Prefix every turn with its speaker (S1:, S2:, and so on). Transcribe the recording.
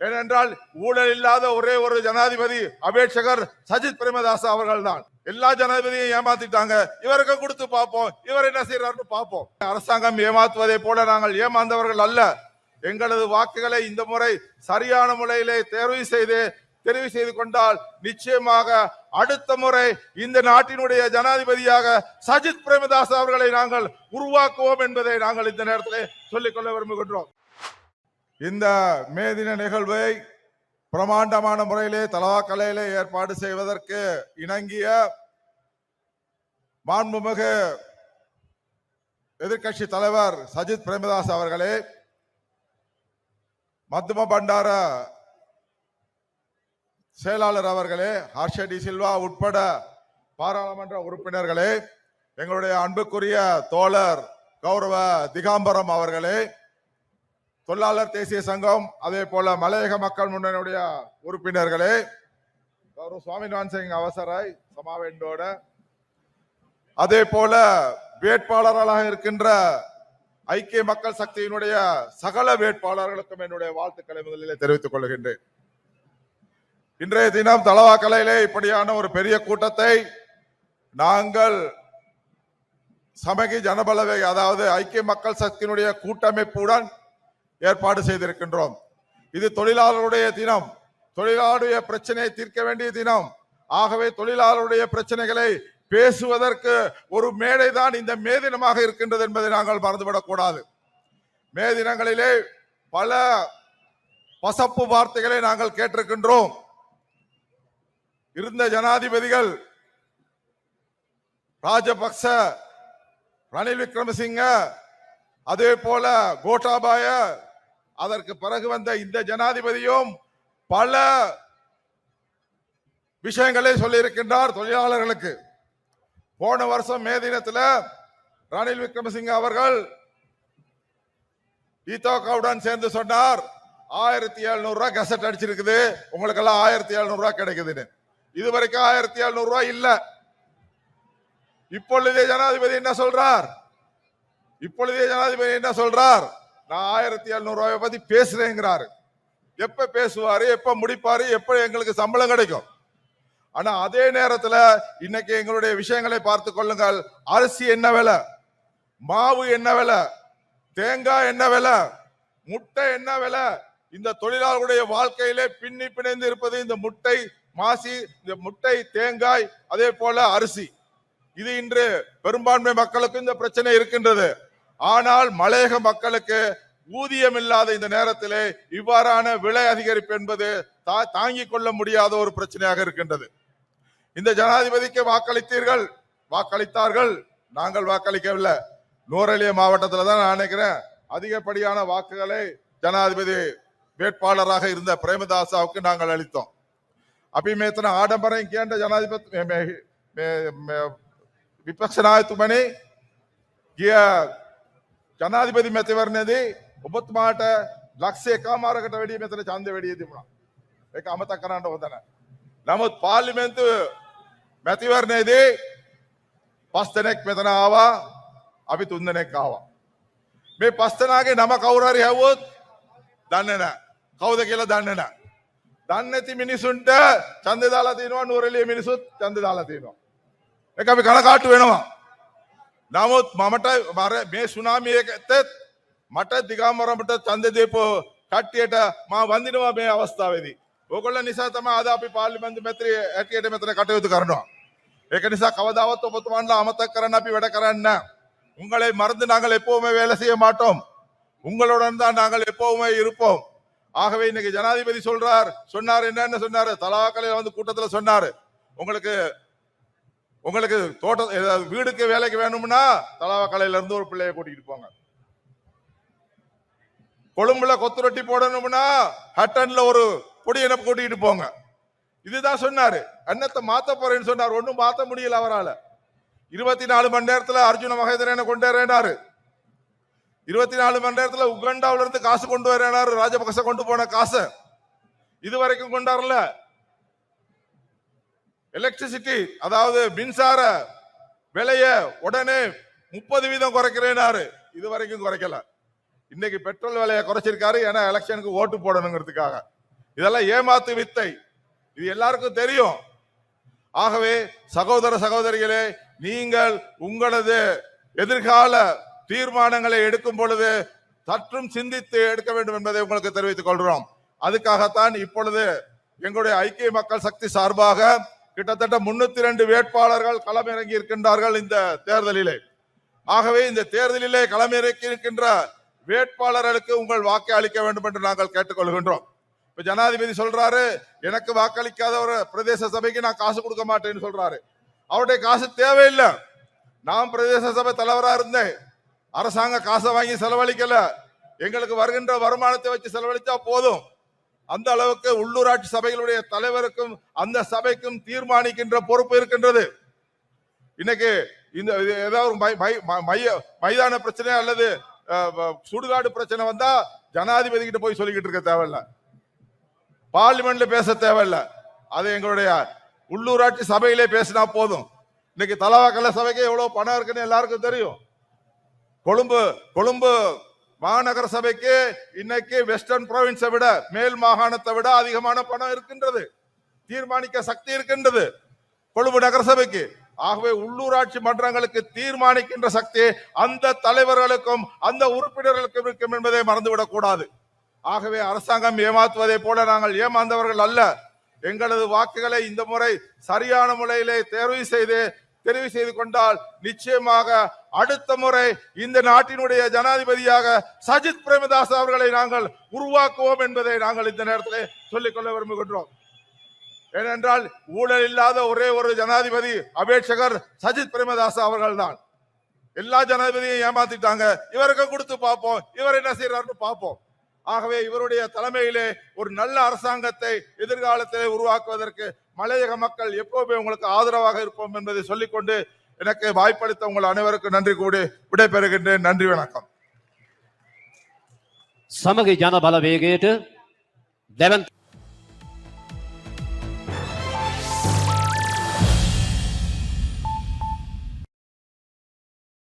S1: ஏனென்றால் ஊழல் இல்லாத ஒரே ஒரு ஜனாதிபதி அபேட்சகர் சஜித் பிரேமதாஸ் அவர்கள் தான் எல்லா ஜனாதிபதியும் ஏமாத்திட்டாங்க. இவருக்கு கொடுத்து பார்ப்போம். இவர் என்ன செய்யறாருன்னு பார்ப்போம். அரசாங்கம் ஏமாத்துவதை போல நாங்கள் ஏமாந்தவர்கள் அல்ல. எங்களது வாக்குகளை இந்த முறை சரியான முறையிலே தேர்வு செய்து தெரிவு செய்து கொண்டால் நிச்சயமாக அடுத்த முறை இந்த நாட்டினுடைய ஜனாதிபதியாக சஜித் பிரேமதாஸ் அவர்களை நாங்கள் உருவாக்குவோம் என்பதை நாங்கள் இந்த நேரத்தில் சொல்லிக்கொள்ள விரும்புகின்றோம். இந்த மே தின நிகழ்வை பிரமாண்டமான முறையிலே தலவாக்கலையிலே ஏற்பாடு செய்வதற்கு இணங்கிய மாண்புமிகு எதிர்க்கட்சி தலைவர் சஜித் பிரேமதாஸ் அவர்களே மத்தும பண்டார செயலாளர் அவர்களே ஹர்ஷ டி சில்வா உட்பட பாராளுமன்ற உறுப்பினர்களே எங்களுடைய அன்புக்குரிய தோழர் கௌரவ திகாம்பரம் அவர்களே தொழிலாளர் தேசிய சங்கம் அதே போல மலையக மக்கள் முன்னணியுடைய உறுப்பினர்களே கௌரவ சுவாமிநாதன் சிங் அவசராய் சமாவேண்டோட அதே போல வேட்பாளர்களாக இருக்கின்ற ஐக்கிய மக்கள் சக்தியினுடைய சகல வேட்பாளர்களுக்கும் என்னுடைய வாழ்த்துக்களை முதலிலே தெரிவித்துக் கொள்கின்றேன். இன்றைய தினம் தலவாக்கலையிலே இப்படியான ஒரு பெரிய கூட்டத்தை நாங்கள் சமகி ஜனபலவை அதாவது ஐக்கிய மக்கள் சக்தியினுடைய கூட்டமைப்புடன் ஏற்பாடு செய்திருக்கின்றோம். இது தொழிலாளருடைய தினம். தொழிலாளருடைய பிரச்சனையை தீர்க்க வேண்டிய தினம். ஆகவே தொழிலாளருடைய பிரச்சனைகளை பேசுவதற்கு ஒரு மேடை தான் இந்த மே தினமாக இருக்கின்றது என்பதை நாங்கள் மறந்துவிடக்கூடாது. மே தினங்களிலே பல பசப்பு வார்த்தைகளை நாங்கள் கேட்டிருக்கின்றோம். இருந்த ஜனாதிபதிகள் ராஜபக்ச ரணில் விக்ரமசிங்க அதே போல கோட்டாபாய அதற்கு பிறகு வந்த இந்த ஜனாதிபதியும் பல விஷயங்களை சொல்லியிருக்கின்றார் தொழிலாளர்களுக்கு. போன வருஷம் மே தினத்தில் ரணில் விக்ரமசிங்க அவர்கள் ஈத்தோகாவுடன் சேர்ந்து சொன்னார் ஆயிரத்தி எழுநூறு ரூபாய் கசட் அடிச்சிருக்குது. உங்களுக்கு எல்லாம் ஆயிரத்தி எழுநூறு ரூபாய் கிடைக்குதுன்னு. இது வரைக்கும் ஆயிரத்தி எழுநூறு ரூபாய் இல்ல. இப்பொழுதே ஜனாதிபதி என்ன சொல்றார்? இப்பொழுதே ஜனாதிபதி என்ன சொல்றார்? நான் ஆயிரத்தி எழுநூறுவாயை பற்றி பத்தி பேசுறேங்கிறாரு. எப்ப பேசுவாரு எப்ப முடிப்பாரு எப்ப எங்களுக்கு சம்பளம் கிடைக்கும்? ஆனா அதே நேரத்துல இன்னைக்கு எங்களுடைய விஷயங்களை பார்த்து கொள்ளுங்கள். அரிசி என்ன விலை? மாவு என்ன விலை? தேங்காய் என்ன விலை? முட்டை என்ன விலை? இந்த தொழிலாளர்களுடைய வாழ்க்கையிலே பின்னி பிணைந்து இருப்பது இந்த முட்டை மாசி இந்த முட்டை தேங்காய் அதே போல அரிசி. இது இன்று பெரும்பான்மை மக்களுக்கு இந்த பிரச்சனை இருக்கின்றது. ஆனால் மலையக மக்களுக்கு ஊதியம் இல்லாத இந்த நேரத்திலே இவ்வாறான விலை அதிகரிப்பு என்பது தாங்கிக் கொள்ள முடியாத ஒரு பிரச்சனையாக இருக்கின்றது. இந்த ஜனாதிபதிக்கு வாக்களித்தீர்கள். வாக்களித்தார்கள். நாங்கள் வாக்களிக்கவில்லை. நூரலிய மாவட்டத்தில் தான் நான் நினைக்கிறேன். அதிகப்படியான வாக்குகளை ஜனாதிபதி வேட்பாளராக இருந்த பிரேமதாசாவுக்கு நாங்கள் அளித்தோம். அப்பயுமே ஆடம்பரம் கேண்ட ஜனாதிபதி விபக்ஷ நாயத்துமணி ජනාධිපති මැතිවරණයේදී ඔබතුමාට ලක්ෂ එකමාරකට වැඩිය මෙතන ඡන්ද වැඩිය තිබුණා. ඒක අමතක කරන්න හොඳ නැහැ. නමුත් පාර්ලිමේන්තු මැතිවරණයේදී පස් දෙනෙක් මෙතන ආවා. අපි තුන් දෙනෙක් ආවා. මේ පස් දෙනාගේ නම කවුරු හරි හැවුවොත් දන්නේ නැහැ. කවුද කියලා දන්නේ නැහැ. දන්නේ නැති මිනිසුන්ට ඡන්දය දාලා තිනවා නුවරඑළිය මිනිසුත් ඡන්දය දාලා තිනවා. ඒක අපි කනකාටු වෙනවා. නමුත් මමට මර මේ සුනාමියකතත් මට දිගාමරමට ඡන්ද දීපෝ කට්ටියට මා වඳිනවා මේ අවස්ථාවේදී. ඕගොල්ල නිසා තමයි අද අපි පාර්ලිමේන්තු මැතිරිය ඇටියට මෙතන කටයුතු කරනවා. ඒක නිසා කවදාවත් ඔබතුමන්ලා අමතක කරන්න අපි වැඩ කරන්නේ නැහැ. உங்களை மறந்து நாங்கள் எப்பவுமே வேலை செய்ய மாட்டோம் உங்களுடன் தான் நாங்கள் எப்பவுமே இருப்போம் ஆகவே இன்னைக்கு ஜனாதிபதி சொல்றார் சொன்னார் என்னன்னு சொன்னாரு தலாக்கலையில வந்து கூட்டத்துல சொன்னாரு உங்களுக்கு உங்களுக்கு தோட்டம் ஏதாவது வீடுக்கு வேலைக்கு வேணும்னா தலாவக்கலையில இருந்து ஒரு பிள்ளைய கூட்டிட்டு போங்க. கொழும்புல கொத்து ரொட்டி போடணும்னா ஹட்டன்ல ஒரு பொடியனை கூட்டிட்டு போங்க. இதுதான் சொன்னாரு. அன்னத்தை மாத்த போறேன்னு சொன்னார். ஒன்றும் மாத்த முடியல அவரால். இருபத்தி நாலு மணி நேரத்தில் அர்ஜுன மகேந்திரனை கொண்டு வரேனாரு இருபத்தி நாலு மணி நேரத்தில் உகண்டாவில இருந்து காசு கொண்டு வரேனாரு ராஜபக்ச கொண்டு போன காசை. இது வரைக்கும் கொண்டாருல. எலக்ட்ரிசிட்டி அதாவது மின்சார விலைய உடனே முப்பது வீதம் குறைக்கிறேனாரு. இது வரைக்கும் குறைக்கல. இன்னைக்கு பெட்ரோல் விலையை குறைச்சிருக்காரு ஏன்னா எலெக்ஷனுக்கு ஓட்டு போடணுங்கிறதுக்காக. இதெல்லாம் ஏமாத்து வித்தை. இது எல்லாருக்கும் தெரியும். ஆகவே சகோதர சகோதரிகளே நீங்கள் உங்களது எதிர்கால தீர்மானங்களை எடுக்கும் பொழுது சற்றும் சிந்தித்து எடுக்க வேண்டும் என்பதை உங்களுக்கு தெரிவித்துக் கொள்கிறோம். அதுக்காகத்தான் இப்பொழுது எங்களுடைய ஐக்கிய மக்கள் சக்தி சார்பாக கிட்டத்தட்ட முன்னூத்தி ரெண்டு வேட்பாளர்கள் களமிறங்கி இருக்கின்றார்கள் இந்த தேர்தலிலே. ஆகவே இந்த தேர்தலிலே களமிறக்கி இருக்கின்ற வேட்பாளர்களுக்கு உங்கள் வாக்கை அளிக்க வேண்டும் என்று நாங்கள் கேட்டுக்கொள்கின்றோம். இப்ப ஜனாதிபதி சொல்றாரு எனக்கு வாக்களிக்காத ஒரு பிரதேச சபைக்கு நான் காசு கொடுக்க மாட்டேன்னு சொல்றாரு. அவருடைய காசு தேவையில்லை. நான் பிரதேச சபை தலைவரா இருந்தேன். அரசாங்க காசை வாங்கி செலவழிக்கல. எங்களுக்கு வருகின்ற வருமானத்தை வச்சு செலவழிச்சா போதும். அந்த அளவுக்கு உள்ளூராட்சி சபைகளுடைய தலைவருக்கும் அந்த சபைக்கும் தீர்மானிக்கின்ற பொறுப்பு இருக்கின்றது. இன்னைக்கு இந்த இது ஏதாவது ஒரு மை- மை- ம- மைய மைதான பிரச்சனை அல்லது சுடுகாடு பிரச்சனை வந்தா ஜனாதிபதி கிட்ட போய் சொல்லிக்கிட்டு இருக்க தேவையில்ல. பார்லிமெண்ட்ல பேச தேவையில்ல. அது எங்களுடைய உள்ளூராட்சி சபையிலே பேசினா போதும். இன்னைக்கு தலவாக்கல்ல சபைக்கு எவ்வளவு பணம் இருக்குன்னு எல்லாருக்கும் தெரியும். கொழும்பு கொழும்பு மாநகர சபைக்கு இன்னைக்கு வெஸ்டர்ன் ப்ரொவின்ஸை விட மேல் மாகாணத்தை விட அதிகமான பணம் இருக்கின்றது. தீர்மானிக்க சக்தி இருக்கின்றது. கொழும்பு நகர சபைக்கு ஆகவே உள்ளூராட்சி மன்றங்களுக்கு தீர்மானிக்கின்ற சக்தி அந்த தலைவர்களுக்கும் அந்த உறுப்பினர்களுக்கும் இருக்கும் என்பதை மறந்துவிடக் கூடாது. ஆகவே அரசாங்கம் ஏமாத்துவதை போல நாங்கள் ஏமாந்தவர்கள் அல்ல. எங்களது வாக்குகளை இந்த முறை சரியான முறையிலே தேர்வு செய்து தெரிவு செய்து கொண்டால் நிச்சயமாக அடுத்த முறை இந்த நாட்டினுடைய ஜனாதிபதியாக சஜித் பிரேமதாஸ் அவர்களை நாங்கள் உருவாக்குவோம் என்பதை நாங்கள் இந்த நேரத்தில் சொல்லிக்கொள்ள விரும்புகின்றோம். ஏனென்றால் ஊழல் இல்லாத ஒரே ஒரு ஜனாதிபதி அபேட்சகர் சஜித் பிரேமதாஸ் அவர்கள் தான் எல்லா ஜனாதிபதியும் ஏமாத்திட்டாங்க. இவருக்கு கொடுத்து பார்ப்போம். இவர் என்ன செய்யறாருன்னு பார்ப்போம். ஆகவே இவருடைய தலைமையிலே ஒரு நல்ல அரசாங்கத்தை எதிர்காலத்திலே உருவாக்குவதற்கு மலையக மக்கள் எப்போதுமே உங்களுக்கு ஆதரவாக இருப்போம் என்பதை சொல்லிக்கொண்டு எனக்கு வாய்ப்பளித்த உங்கள் அனைவருக்கும் நன்றி கூடி விடைபெறுகின்றேன் நன்றி வணக்கம்
S2: සමග ජන බලවේගයට දැවන්ත